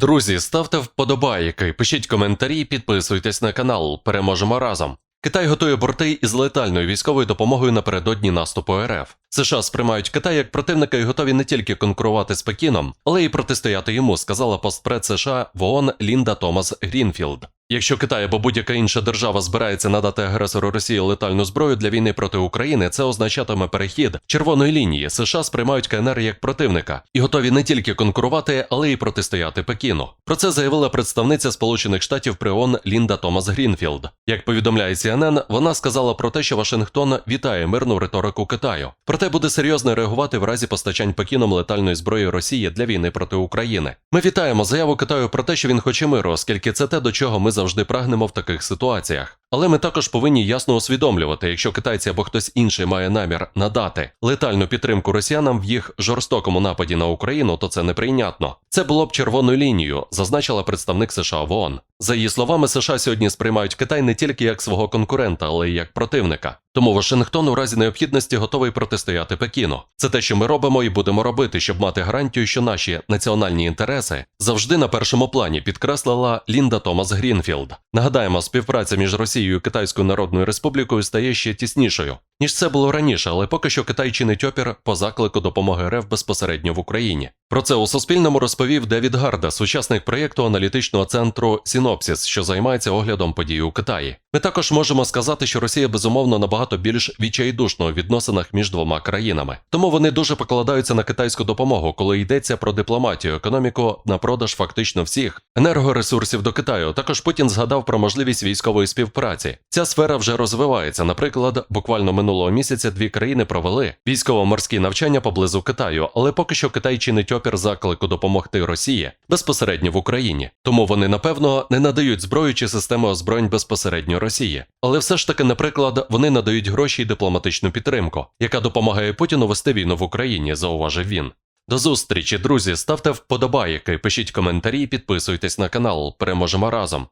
Друзі, ставте вподобайки, пишіть коментарі, підписуйтесь на канал. Переможемо разом. Китай готує борти із летальною військовою допомогою напередодні наступу РФ. США сприймають Китай як противника і готові не тільки конкурувати з Пекіном, але й протистояти йому, сказала постпред США в ООН Лінда Томас Грінфілд. Якщо Китай або будь-яка інша держава збирається надати агресору Росії летальну зброю для війни проти України, це означатиме перехід червоної лінії. США сприймають КНР як противника і готові не тільки конкурувати, але й протистояти Пекіну. Про це заявила представниця Сполучених Штатів при ООН Лінда Томас Грінфілд. Як повідомляє CNN, вона сказала про те, що Вашингтон вітає мирну риторику Китаю. Проте буде серйозно реагувати в разі постачань Пекіном летальної зброї Росії для війни проти України. Ми вітаємо заяву Китаю про те, що він хоче миру, оскільки це те, до чого ми завжди прагнемо в таких ситуаціях. Але ми також повинні ясно усвідомлювати, якщо китайці або хтось інший має намір надати летальну підтримку росіянам в їх жорстокому нападі на Україну, то це неприйнятно. Це було б червоною лінією, зазначила представник США в ООН. За її словами, США сьогодні сприймають Китай не тільки як свого конкурента, але й як противника. Тому Вашингтон у разі необхідності готовий протистояти Пекіну. Це те, що ми робимо і будемо робити, щоб мати гарантію, що наші національні інтереси завжди на першому плані, підкреслила Лінда Томас Грінфілд. Нагадаємо, співпраця між Росією і Китайською Народною Республікою стає ще тіснішою. Ніж це було раніше, але поки що Китай чинить опір по заклику допомоги РФ безпосередньо в Україні. Про це у Суспільному розповів Девід Гардас, учасник проєкту аналітичного центру Сінопсіс, що займається оглядом подій у Китаї. Ми також можемо сказати, що Росія безумовно набагато більш відчайдушна у відносинах між двома країнами. Тому вони дуже покладаються на китайську допомогу, коли йдеться про дипломатію, економіку на продаж фактично всіх енергоресурсів до Китаю. Також Путін згадав про можливість військової співпраці. Ця сфера вже розвивається. Наприклад, буквально минулого місяця дві країни провели військово-морські навчання поблизу Китаю, але поки що Китай чинить опір заклику допомогти Росії безпосередньо в Україні. Тому вони напевно не надають зброю чи системи озброєнь безпосередньо Росії. Але все ж таки, наприклад, вони надають гроші і дипломатичну підтримку, яка допомагає Путіну вести війну в Україні, зауважив він. До зустрічі, друзі. Ставте вподобайки, пишіть коментарі, підписуйтесь на канал. Переможемо разом.